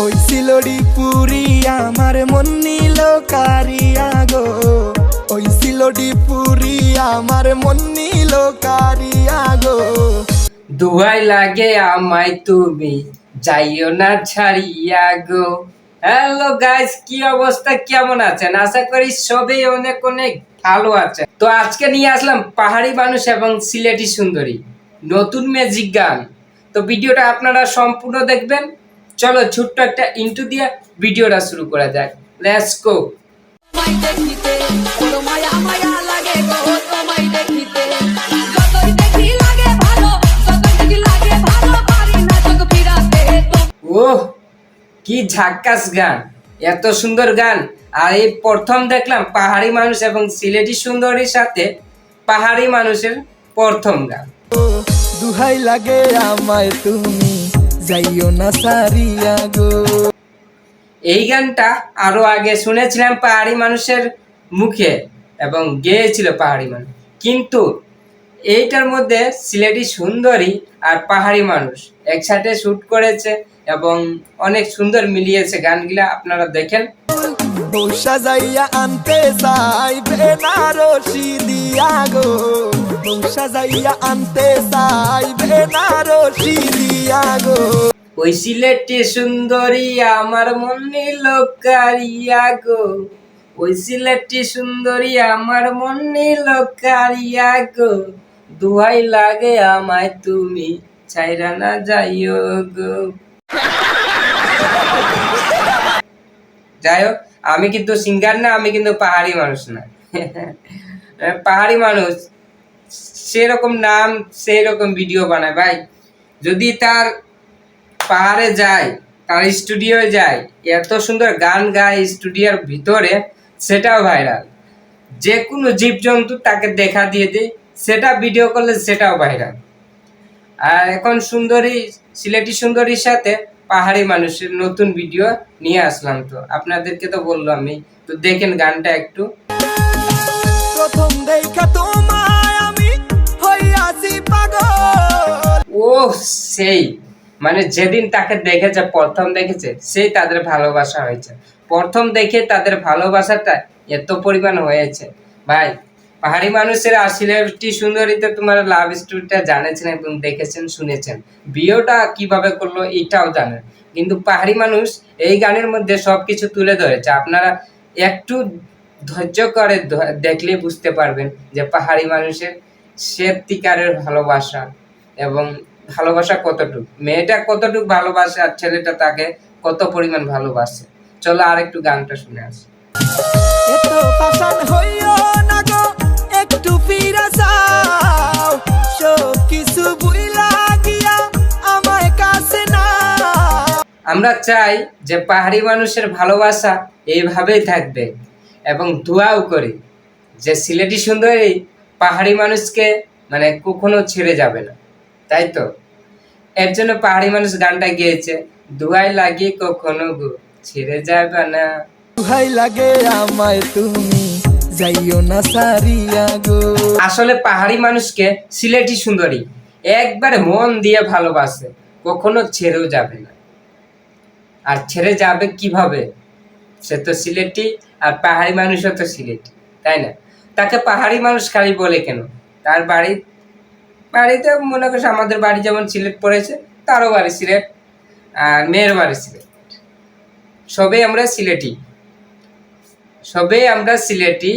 ওই সিলড়ি পুরি আমার মন নিল কারিয়া গো। ওই সিলড়ি পুরি আমার মন নিল কারিয়া গো। দুয়াই লাগে আমায় তুমি, যাইও না ছাড়িয়া গো। হ্যালো গাইস কি অবস্থা? কেমন আছেন? আশা করি সবই অনেক অনেক ভালো আছে তো আজকে নিয়ে আসলাম পাহাড়ি মানুষ এবং সিলেটি সুন্দরী। নতুন ম্যাজিক গান। তো ভিডিওটা আপনারা সম্পূর্ণ দেখবেন। চলো ছোট্ট একটা ইন্টু দিয়ে ভিডিওটা শুরু করা যাক। লেটস গো ওহ কি ঝাক্কাস গান এত সুন্দর গান। আর এই প্রথম দেখলাম পাহাড়ি মানুষ এবং সিলেটি সুন্দরীর সাথে পাহাড়ি মানুষের প্রথম গান। দুহাই লাগে আমায় তুমি। যাইও না সারিয়া গো এই গানটা আরও আগে শুনেছিলাম পাহাড়ি মানুষের মুখে এবং গেয়েছিল পাহাড়ি মানুষ। কিন্তু এইটার মধ্যে সিলেটি সুন্দরী আর পাহাড়ি মানুষ একসাথে শুট করেছে এবং অনেক সুন্দর মিলিয়েছে গানগুলা আপনারা দেখেন। আনতে চাই বেনারসি দিয়া গো ওই সিলেটি সুন্দরী আমার মন নিল কারিয়া গো। ওই সিলেটি সুন্দরী আমার মন নিল গো। দুহাই লাগে আমায় তুমি, ছাইরা না যাইও গো। যাই হোক, আমি কিন্তু সিঙ্গার না, আমি কিন্তু পাহাড়ি মানুষ না। পাহাড়ি মানুষ। সেরকম নাম সেই রকম ভিডিও বানায়। ভাই, যদি তার পাহাড়ে যায়, তার স্টুডিও যায়, এত সুন্দর গান গায় স্টুডিওর ভিতরে, সেটাও ভাইরাল যে কোনো জীবজন্তু তাকে দেখা দিয়ে দেয়, সেটা ভিডিও করলে সেটাও ভাইরাল আর এখন সুন্দরী, সিলেটি সুন্দরীর সাথে পাহাড়ি মানুষের নতুন ভিডিও নিয়ে আসলাম তো। আপনাদেরকে তো বললাম আমি তো দেখেন গানটা একটু। প্রথম দেখা সেই মানে যেদিন তাকে দেখেছে, প্রথম দেখেছে, সেই তাদের ভালোবাসা হয়েছে। প্রথম দেখে তাদের ভালোবাসাটা এত পরিমাণ হয়েছে। ভাই, পাহাড়ি মানুষের আসিলেটি সুন্দরীতে তোমার লাভ স্টোরিটা জানেছেন এবং দেখেছেন, শুনেছেন। বিয়েটা কীভাবে করল এটাও জানেন। কিন্তু পাহাড়ি মানুষ এই গানের মধ্যে সবকিছু তুলে ধরেছে। আপনারা একটু ধৈর্য করে দেখলে বুঝতে পারবেন যে পাহাড়ি মানুষের সত্যিকারের ভালোবাসা এবং ভালোবাসা কতটুক? মেয়েটা কতটুক ভালোবাসে আর ছেলেটা তাকে কত পরিমাণ ভালোবাসে? চলো আর একটু গানটা শুনে আসি। এত পাশান হইও না গো একটু ফিরে সব কিছু বুইলা গিয়া আমায় কাছে না আমরা চাই যে পাহাড়ি মানুষের ভালোবাসা এইভাবেই থাকবে এবং দোয়াও করি যে সিলেটি সুন্দরী পাহাড়ি মানুষকে মানে কখনো ছেড়ে যাবে না। তাই তো? এর জন্য পাহাড়ি মানুষ গানটা গেয়েছে দুয়াই লাগিয়ে কখনো গো ছেড়ে যাবে না। দুহাই লাগে আমায় তুমি যাইও না সারিয়া গো। আসলে পাহাড়ি মানুষকে সিলেটি সুন্দরী একবারে মন দিয়ে ভালোবাসে কখনো ছেড়েও যাবে না। আর ছেড়ে যাবে কীভাবে? সে তো সিলেটি আর পাহাড়ি মানুষও তো সিলেটি তাই না? তাকে পাহাড়ি মানুষ খালি বলে কেন? তার বাড়ি বাড়িতে মনে করছে আমাদের বাড়ি যেমন সিলেট পড়েছে, তারও বাড়ি সিলেট, আর মেয়ের বাড়ি সিলেট। সবে আমরা সিলেটি। সবে আমরা সিলেটি।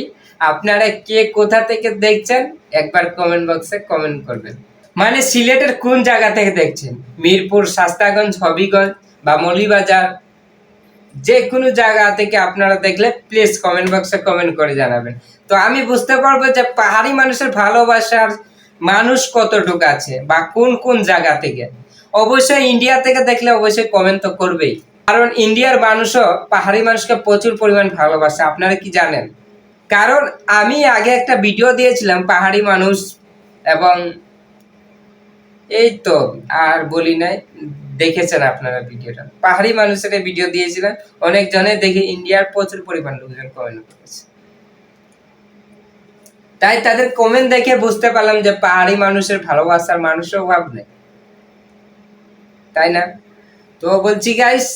আপনারা কে কোথা থেকে দেখছেন, একবার কমেন্ট বক্সে কমেন্ট করবেন। মানে সিলেটের কোন জায়গা থেকে দেখছেন? মিরপুর, শাস্তাগঞ্জ, হবিগঞ্জ বা মৌলিবাজার? যে কোনো জায়গা থেকে আপনারা দেখলে প্লিজ কমেন্ট বক্সে কমেন্ট করে জানাবেন। তো আমি বুঝতে পারব যে পাহাড়ি মানুষের ভালোবাসার মানুষ কতটুকু আছে বা কোন কোন জায়গা থেকে? অবশ্যই ইন্ডিয়া থেকে দেখলে অবশ্যই কমেন্ট তো করবেই। কারণ ইন্ডিয়ার মানুষও পাহাড়ি মানুষকে প্রচুর পরিমাণ ভালোবাসে, আপনারা কি জানেন? কারণ আমি আগে একটা ভিডিও দিয়েছিলাম পাহাড়ি মানুষ এবং এই তো, আর বলি নাই, দেখেছেন আপনারা ভিডিওটা পাহাড়ি মানুষের ভিডিও দিয়েছিলেন অনেক জনে দেখে ইন্ডিয়ার প্রচুর পরিমাণ লোকজন কমেন্ট করেছে। তাই তাদের কমেন্ট দেখে বুঝতে পারলাম যে পাহাড়ি মানুষের ভালোবাসার মানুষের অভাব নেই। তাই না? তো বলছি গাইস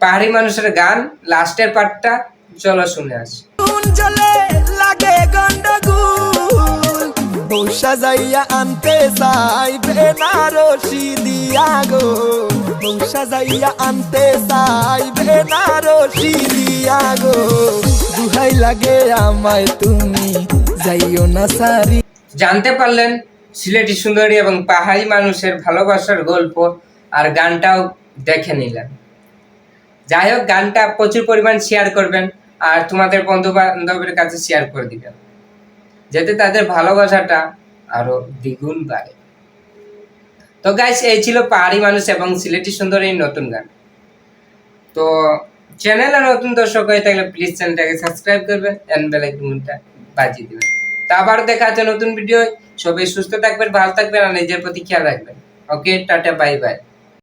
পাহাড়ি মানুষের গান লাস্টের পার্টটা চলো শুনে আসি। লাগে গন্ডগোল। বৌসা যাইয়া আনতে চাই বেনারসি দিয়া গো। বৌসা যাইয়া আনতে চাই বেনারসি দিয়া গো। দুহাই লাগে আমায় তুমি, যাইও না জানতে পারলেন, সিলেটি সুন্দরী এবং পাহাড়ি মানুষের ভালোবাসার গল্প আর গানটাও দেখে নিলেন। যাই হোক, গানটা প্রচুর পরিমাণ শেয়ার করবেন আর তোমাদের বন্ধু বান্ধবের কাছে শেয়ার করে দিবেন। যাতে তাদের ভালোবাসাটা আরও দ্বিগুণ বাড়ে। তো গাইস এই ছিল পাহাড়ি মানুষ এবং সিলেটি সুন্দর এই নতুন গান। তো চ্যানেলে নতুন দর্শক হয়ে থাকলে প্লিজ চ্যানেলটাকে সাবস্ক্রাইব করবেন এন্ড বেল আইকনটা বাজিয়ে দিবেন। তা আবার দেখা হচ্ছে নতুন ভিডিও সবাই সুস্থ থাকবেন, ভালো থাকবেন, আর নিজের প্রতি খেয়াল রাখবেন। ওকে টাটা বাই বাই